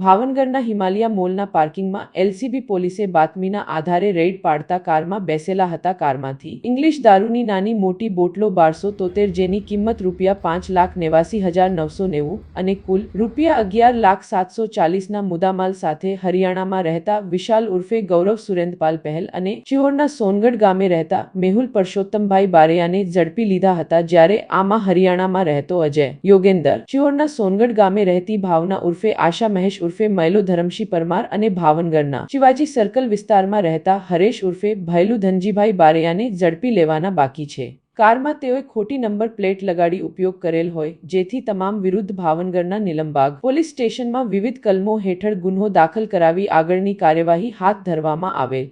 ભાવનગરના હિમાલયા મોલના પાર્કિંગમાં એલસીબી પોલીસે બાતમીના આધારે રેડ પાડતા કારમાં બેસેલા હતા કારમાંથી. ઇંગ્લિશ દારૂની નાની મોટી બોટલો બારસો તોતેર જેની કિંમત રૂપિયા પાંચ લાખ નેવાસી હજાર નવસો નેવું અને કુલ રૂપિયા અગિયાર લાખ સાતસો ચાલીસના મુદ્દામાલ સાથે હરિયાણામાં રહેતા વિશાલ ઉર્ફે ગૌરવ સુરેન્દ્રપાલ પહેલ અને શિહોરના સોનગઢ ગામે રહેતા મેહુલ પરસોત્તમભાઈ બારૈયાને ઝડપી લીધા હતા જ્યારે આમાં હરિયાણામાં રહેતો અજય યોગેન્દર. શિહોરના સોનગઢ ગામે રહેતી ભાવના ઉર્ફે આશા મહેશ ઉર્ફે મૈલો ધરમશી પરમાર અને ભાવનગરના. શિવાજી સર્કલ વિસ્તારમાં રહેતા હરેશ ઉર્ફે ભયલુ ધનજીભાઈ બારૈયાને ઝડપી લેવાના બાકી છે. કારમાં તેઓએ ખોટી નંબર પ્લેટ લગાડી ઉપયોગ કરેલ હોય, જેથી તમામ વિરુદ્ધ ભાવનગરના નિલમબાગ પોલીસ સ્ટેશનમાં વિવિધ કલમો હેઠળ ગુન્હો દાખલ કરાવી આગળની કાર્યવાહી હાથ ધરવામાં આવેલ.